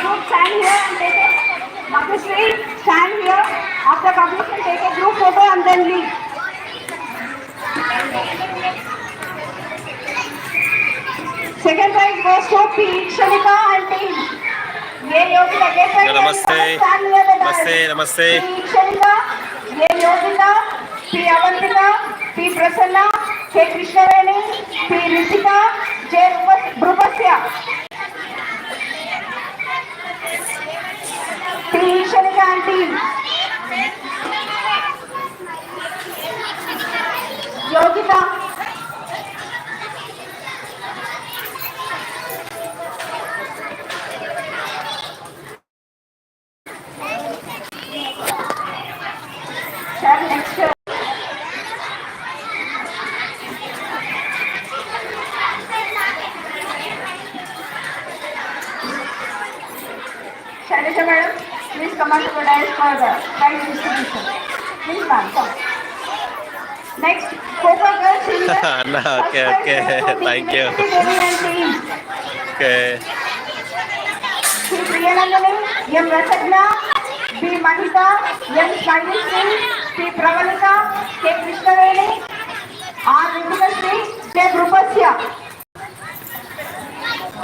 group stand here and take a publicity, stand here. After publicity, take a group photo and then leave. Second prize goes to P. shalika and team. ये योगी नमस्ते नमस्ते नमस्ते ये Yogita P Avantika P Prasanna K Krishnaveni P on to the for the prize distribution. Please ma'am, come. Next, Coco girl senior. అన్న okay okay. Thank you okay. Shri Priyanandani M Rasagna B Mahita M Saisri Shri Pravalika K Krishnaveni R Venkatasri K Krupasya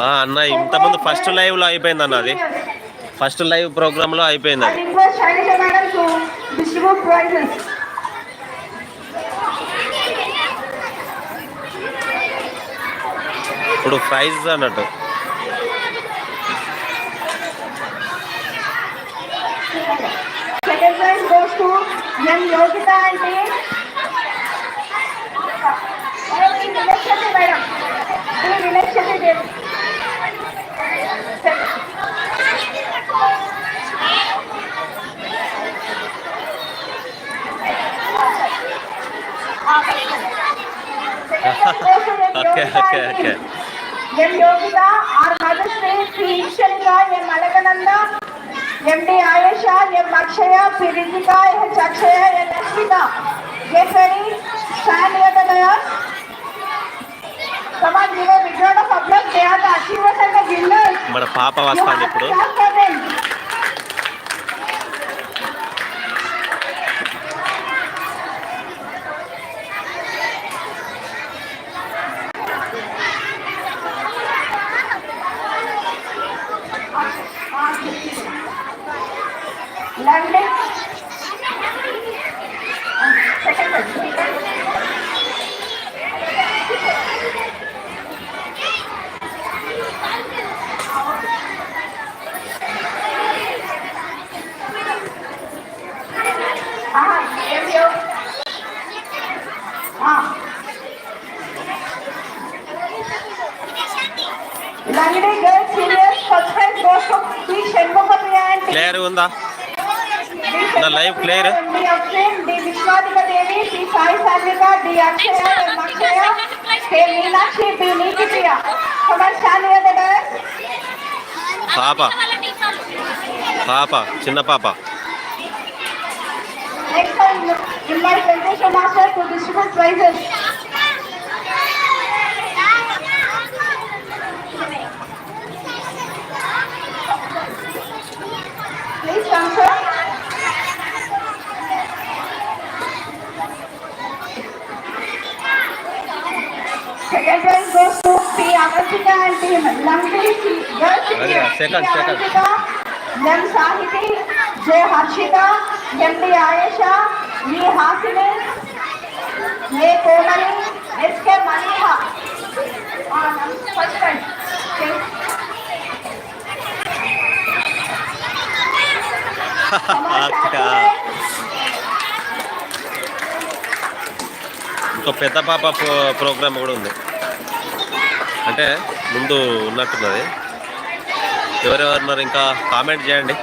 అన్న ఇంతకుముందు first లైవ్లో అయిపోయింది అన్న అది. First live ప్రోగ్రాంలో అయిపోయింది అది. ఇప్పుడు ప్రైజ్ అన్నట్టు. Second prize goes to M Yogita అంటే okay okay okay M Yogita R Shri Eshwarika M Alakananda MD Ayesha M Akshaya P H Akshaya Ashwitha. Stand. మన పాప have ఇప్పుడు to clap for them. Landing. Second one. Ah, ఏం లేవు. Ah. Langdi girls seniors first prize goes to P Shanmukhapriya and clear ఉందా నా live clear? D Akshay D Vishwadika Devi Sri Sai Satvika D Akshaya M Akshaya K Meenakshi B Nitipriya come stand here the dais పాప పాప చిన్న పాప next invite Venkateshwara master to distribute prizes Second prize goes to P. Avasika and team. Lambi girls అదే, second, P. second. M. Sahiti, J. Harshita, M. D. Ayesha, E. Hasini, A. Komali, S. K. Maniha. Ah, first prize. Okay. పెద్ద పాప programme కూడా ఉంది అంటే ముందు ఉన్నట్టున్నది. ఎవరెవరున్నారు ఇంకా? Comment చేయండి.